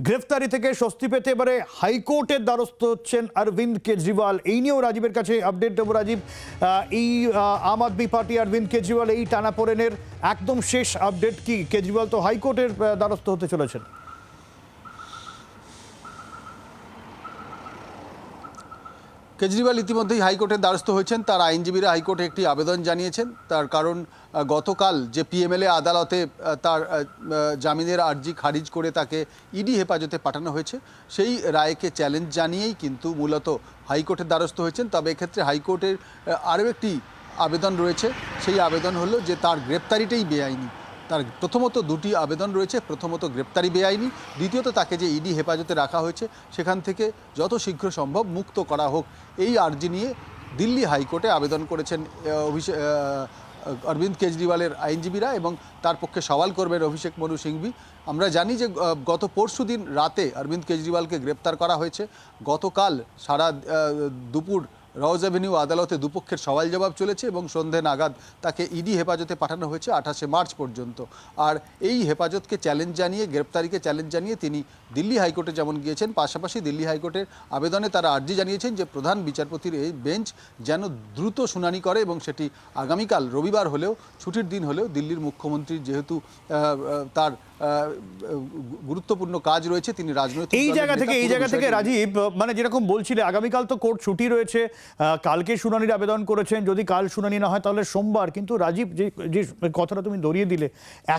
গ্রেফতারি থেকে স্বস্তি পেতে এবারে হাইকোর্টের দ্বারস্থ হচ্ছেন অরবিন্দ কেজরিওয়াল। এই নিয়েও রাজীবের কাছে আপডেট দেবো রাজীব। এই আম আদমি পার্টি অরবিন্দ কেজরিওয়াল এই টানাপোড়েনের একদম শেষ আপডেট কি? কেজরিওয়াল তো হাইকোর্টের দ্বারস্থ হতে চলেছেন। কেজরিওয়াল ইতিমধ্যেই হাইকোর্টের দ্বারস্থ হয়েছেন। তার আইনজীবীরা হাইকোর্টে একটি আবেদন জানিয়েছেন। তার কারণ গতকাল যে পিএমএলএ আদালতে তার জামিনের আর্জি খারিজ করে তাকে ইডি হেফাজতে পাঠানো হয়েছে, সেই রায়কে চ্যালেঞ্জ জানিয়েই কিন্তু মূলত হাইকোর্টের দ্বারস্থ হয়েছেন। তবে এক্ষেত্রে হাইকোর্টের আরও একটি আবেদন রয়েছে। সেই আবেদন হলো যে তার গ্রেপ্তারিটাই বেআইনি। তার প্রথমত দুটি আবেদন রয়েছে, প্রথমত গ্রেপ্তারি বেআইনি, দ্বিতীয়ত তাকে যে ইডি হেফাজতে রাখা হয়েছে, সেখান থেকে যত শীঘ্র সম্ভব মুক্ত করা হোক। এই আর্জি নিয়ে দিল্লি হাইকোর্টে আবেদন করেছেন অভিষেক অরবিন্দ কেজরিওয়ালের আইনজীবীরা এবং তার পক্ষে সওয়াল করবেন অভিষেক মনু সিংভি। আমরা জানি যে গত পরশু রাতে অরবিন্দ কেজরিওয়ালকে গ্রেপ্তার করা হয়েছে। গতকাল সারা দুপুর রজ অ্যাভিনিউ আদালতে দুপক্ষের সওয়াল জবাব চলেছে এবং সন্ধে নাগাদ তাকে ইডি হেফাজতে পাঠানো হয়েছে আঠাশে মার্চ পর্যন্ত। আর এই হেফাজতকে চ্যালেঞ্জ জানিয়ে, গ্রেপ্তারিকে চ্যালেঞ্জ জানিয়ে তিনি দিল্লি হাইকোর্টে যেমন গিয়েছেন, পাশাপাশি দিল্লি হাইকোর্টের আবেদনে তারা আর্জি জানিয়েছেন যে প্রধান বিচারপতির এই বেঞ্চ যেন দ্রুত শুনানি করে এবং সেটি আগামীকাল রবিবার হলেও, ছুটির দিন হলেও দিল্লির মুখ্যমন্ত্রীর যেহেতু তার গুরুত্বপূর্ণ কাজ রয়েছে তিনি রাজনৈতিক এই জায়গা থেকে এই জায়গা থেকে রাজীব মানে যেরকম বলছিলে আগামীকাল তো কোর্ট ছুটি রয়েছে কালকে শুনানির আবেদন করেছেন যদি কাল শুনানি না হয় তাহলে সোমবার। কিন্তু রাজীব যে যে কথাটা তুমি দরিয়ে দিলে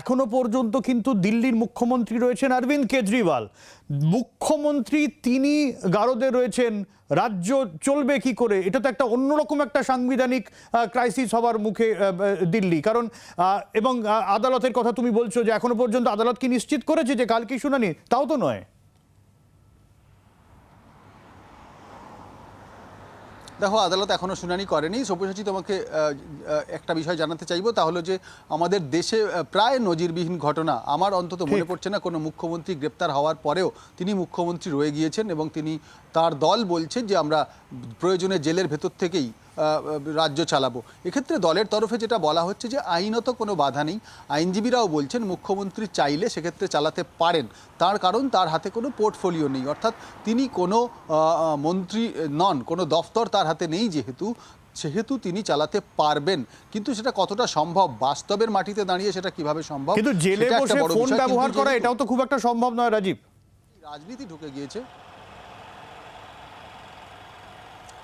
এখনও পর্যন্ত কিন্তু দিল্লির মুখ্যমন্ত্রী রয়েছেন অরবিন্দ কেজরিওয়াল। মুখ্যমন্ত্রী তিনি গারদে রয়েছেন, রাজ্য চলবে কি করে? এটা তো একটা অন্যরকম একটা সাংবিধানিক ক্রাইসিস হবার মুখে দিল্লি। কারণ এবং আদালতের কথা তুমি বলছো যে এখনও পর্যন্ত আদালত কি নিশ্চিত করেছে যে কালকে শুনানি? তাও তো নয়। দেখো আদালত এখনও শুনানি করেনি। সব্যসাচী তোমাকে একটা বিষয় জানাতে চাইব। তাহলে যে আমাদের দেশে প্রায় নজিরবিহীন ঘটনা। আমার অন্তত মনে পড়ছে না কোনো মুখ্যমন্ত্রী গ্রেপ্তার হওয়ার পরেও তিনি মুখ্যমন্ত্রী রয়ে গিয়েছেন এবং তিনি তার দল বলছেন যে আমরা প্রয়োজনে জেলের ভেতর থেকেই রাজ্য চালাবো। এক্ষেত্রে দলের তরফে যেটা বলা হচ্ছে যে আইনত কোনো বাধা নেই। আইনজীবীরাও বলছেন মুখ্যমন্ত্রী চাইলে সেক্ষেত্রে চালাতে পারেন। তার কারণ তার হাতে কোনো পোর্টফোলিও নেই। অর্থাৎ তিনি কোনো মন্ত্রী নন কোনো দফতর তার হাতে নেই যেহেতু সেহেতু তিনি চালাতে পারবেন। কিন্তু সেটা কতটা সম্ভব বাস্তবের মাটিতে দাঁড়িয়ে সেটা কীভাবে সম্ভব কিন্তু জেলে বসে ফোন ব্যবহার করা এটাও তো খুব একটা সম্ভব নয় রাজীব। রাজনীতি ঢুকে গিয়েছে।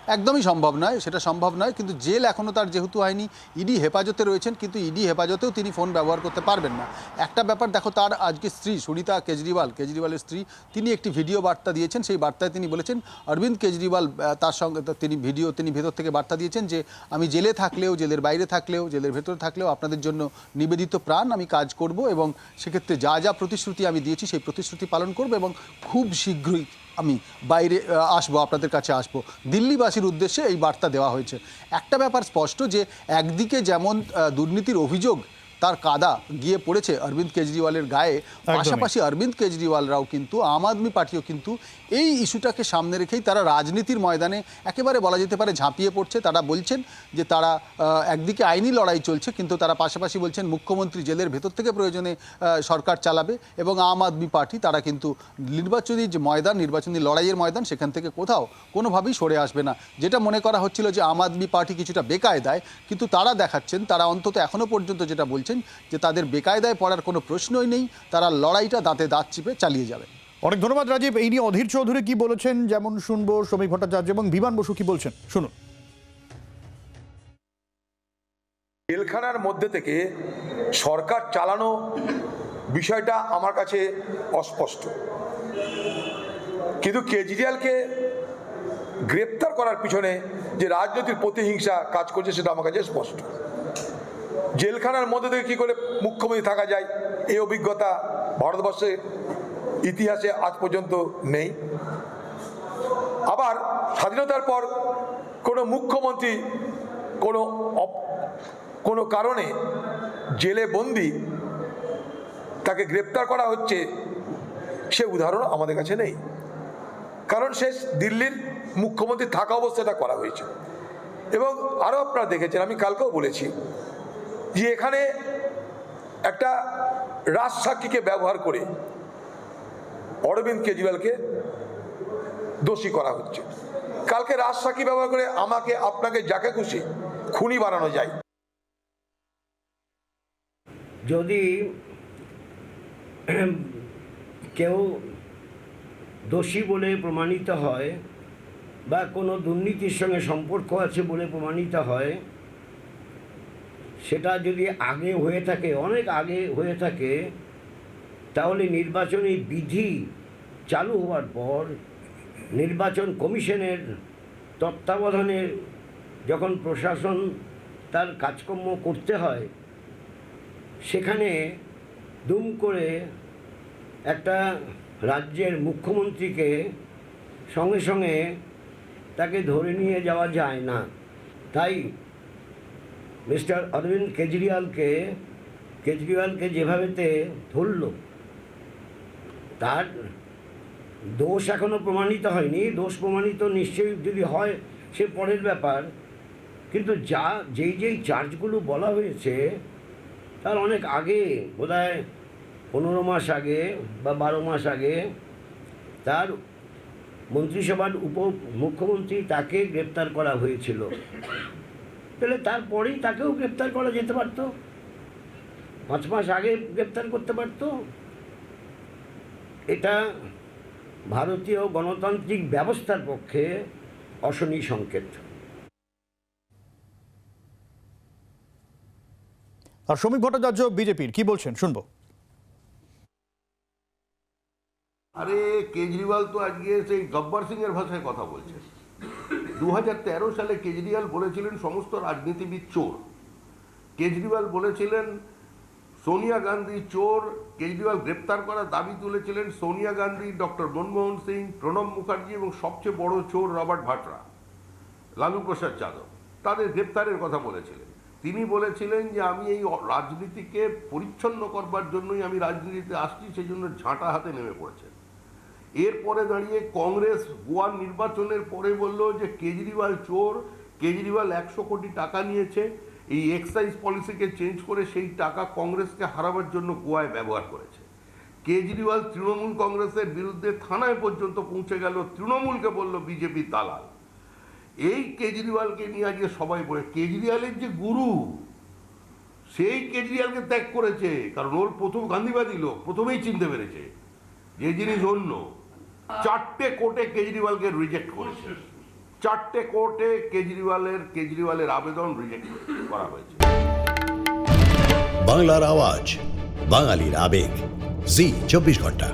একদমই সম্ভব নয়, সেটা সম্ভব নয়, কিন্তু জেল এখনও তার যেহেতু হয়নি, ইডি হেফাজতে রয়েছেন, কিন্তু ইডি হেফাজতেও তিনি ফোন ব্যবহার করতে পারবেন না। একটা ব্যাপার দেখো, তার আজকে স্ত্রী সুনিতা কেজরিওয়াল, কেজরিওয়ালের স্ত্রী, তিনি একটি ভিডিও বার্তা দিয়েছেন, সেই বার্তায় তিনি বলেছেন, অরবিন্দ কেজরিওয়াল তার সঙ্গে তিনি ভিডিও, তিনি ভেতর থেকে বার্তা দিয়েছেন যে, আমি জেলে থাকলেও, জেলের বাইরে থাকলেও, জেলের ভেতরে থাকলেও আপনাদের জন্য নিবেদিত প্রাণ আমি কাজ করব এবং সেক্ষেত্রে যা যা প্রতিশ্রুতি আমি দিয়েছি, সেই প্রতিশ্রুতি পালন করব এবং খুব শীঘ্রই আমি বাইরে আসব, আপনাদের কাছে আসব। দিল্লিবাসীর উদ্দেশ্যে এই বার্তা দেওয়া হয়েছে। একটা ব্যাপার স্পষ্ট যে, একদিকে যেমন দুর্নীতির অভিযোগ তার কাদা গিয়ে পড়েছে অরবিন্দ কেজরিওয়ালের গায়ে। পাশাপাশি অরবিন্দ কেজরিওয়ালরাও কিন্তু আম আদমি পার্টিও কিন্তু এই ইস্যুটাকে সামনে রেখেই তারা রাজনীতির ময়দানে একেবারে বলা যেতে পারে ঝাঁপিয়ে পড়ছে। তারা বলছেন যে তারা একদিকে আইনি লড়াই চলছে কিন্তু তারা পাশাপাশি বলছেন মুখ্যমন্ত্রী জেলের ভেতর থেকে প্রয়োজনে সরকার চালাবে এবং আম আদমি পার্টি তারা কিন্তু নির্বাচনী যে ময়দান নির্বাচনী লড়াইয়ের ময়দান সেখান থেকে কোথাও কোনোভাবেই সরে আসবে না। যেটা মনে করা হচ্ছিল যে আম আদমি পার্টি কিছুটা বেকায়দায় কিন্তু তারা দেখাচ্ছেন তারা অন্তত এখনও পর্যন্ত যেটা বলছেন যে তাদের বেকায়দায় পড়ার কোনো প্রশ্নই নেই তারা লড়াইটা দাঁতে দাঁত চিপে চালিয়ে যাবে। অনেক ধন্যবাদ রাজীব। এই নিয়ে অধীর চৌধুরী কি বলেছেন যেমন শুনব শ্রমিক ভট্টাচার্য এবং বিমান বসু কি বলছেন? শুনুন। জেলখানার মধ্যে থেকে সরকার চালানো বিষয়টা আমার কাছে অস্পষ্ট। কিন্তু কেজরিওয়ালকে গ্রেপ্তার করার পিছনে যে রাজনৈতিক প্রতিহিংসা কাজ করছে সেটা আমার কাছে স্পষ্ট। জেলখানার মধ্যে থেকে কী করে মুখ্যমন্ত্রী থাকা যায়? এই অভিজ্ঞতা ভারতবর্ষের ইতিহাসে আজ পর্যন্ত নেই। আবার স্বাধীনতার পর কোনো মুখ্যমন্ত্রী কোনো কোনো কারণে জেলে বন্দি তাকে গ্রেপ্তার করা হচ্ছে, সে উদাহরণ আমাদের কাছে নেই। কারণ সে দিল্লির মুখ্যমন্ত্রী থাকা অবস্থাটা করা হয়েছে। এবং আরও আপনারা দেখেছেন, আমি কালকেও বলেছি যে এখানে একটা রাজসাক্ষীকে ব্যবহার করে অরবিন্দ কেজরিওয়ালকে দোষী করা হচ্ছে। কালকে রাজসাক্ষী ব্যবহার করে আমাকে, আপনাকে যাকে খুশি খুনি বানানো যায়। যদি কেউ দোষী বলে প্রমাণিত হয় বা কোনো দুর্নীতির সঙ্গে সম্পর্ক আছে বলে প্রমাণিত হয় সেটা যদি আগে হয়ে থাকে, অনেক আগে হয়ে থাকে, তাহলে নির্বাচনী বিধি চালু হওয়ার পর নির্বাচন কমিশনের তত্ত্বাবধানে যখন প্রশাসন তার কাজকর্ম করতে হয়, সেখানে দুম করে একটা রাজ্যের মুখ্যমন্ত্রীকে সঙ্গে সঙ্গে তাকে ধরে নিয়ে যাওয়া যায় না। তাই মিস্টার অরবিন্দ কেজরিওয়ালকে কেজরিওয়ালকে যেভাবেতে ধরল, তার দোষ এখনও প্রমাণিত হয়নি। দোষ প্রমাণিত নিশ্চয়ই যদি হয়, সে পরের ব্যাপার। কিন্তু যা, যেই যেই চার্জগুলো বলা হয়েছে, তার অনেক আগে, বোধহয় পনেরো মাস আগে বা বারো মাস আগে, তার মন্ত্রিসভার উপ মুখ্যমন্ত্রী তাকে গ্রেপ্তার করা হয়েছিল। তাহলে তারপরেই তাকেও গ্রেপ্তার করা যেতে পারত। পাঁচ মাস আগে গ্রেপ্তার করতে পারত। এটা ভারতীয় গণতান্ত্রিক ব্যবস্থার পক্ষে অশনি সংকেত। আর শ্রমিক ভট্টাচার্য বিজেপির কি বলছেন? শুনব। আরে কেজরিওয়াল তো আজকে সেই গব্বর সিং এর ভাষায় কথা বলছে। দু হাজার তেরো সালে কেজরিওয়াল বলেছিলেন সমস্ত রাজনীতিবিদ চোর। কেজরিওয়াল বলেছিলেন, সোনিয়া গান্ধী চোর। কেজরিওয়াল গ্রেপ্তার করার দাবি তুলেছিলেন সোনিয়া গান্ধী, ডক্টর মনমোহন সিং, প্রণব মুখার্জি এবং সবচেয়ে বড় চোর রবার্ট ভাটরা, লালু প্রসাদ যাদব। তাদের গ্রেপ্তারের কথা বলেছিলেন। তিনি বলেছিলেন যে, আমি এই রাজনীতিকে পরিচ্ছন্ন করবার জন্যই আমি রাজনীতিতে আসছি সেই জন্য ঝাঁটা হাতে নেমে পড়েছেন এরপরে দাঁড়িয়ে কংগ্রেস গোয়ার নির্বাচনের পরে বলল যে কেজরিওয়াল চোর, কেজরিওয়াল একশো কোটি টাকা নিয়েছে, এই এক্সাইজ পলিসিকে চেঞ্জ করে সেই টাকা কংগ্রেসকে হারাবার জন্য গোয়ায় ব্যবহার করেছে। কেজরিওয়াল তৃণমূল কংগ্রেসের বিরুদ্ধে থানায় পর্যন্ত পৌঁছে গেল, তৃণমূলকে বলল বিজেপি দালাল। এই কেজরিওয়ালকে নিয়ে আজকে সবাই বলে, কেজরিওয়ালের যে গুরু, সেই কেজরিওয়ালকে ত্যাগ করেছে, কারণ ওর প্রথম গান্ধীবাদী লোক, প্রথমেই চিনতে পেরেছে যে জিনিস অন্য। চারটে কোর্টে কেজরিওয়ালকে রিজেক্ট করেছে। চারটে কোর্টে কেজরিওয়ালের কেজরিওয়ালের আবেদন রিজেক্ট করা হয়েছে। বাংলার আওয়াজ, বাঙালির আবেগ। জি, চব্বিশ ঘণ্টা।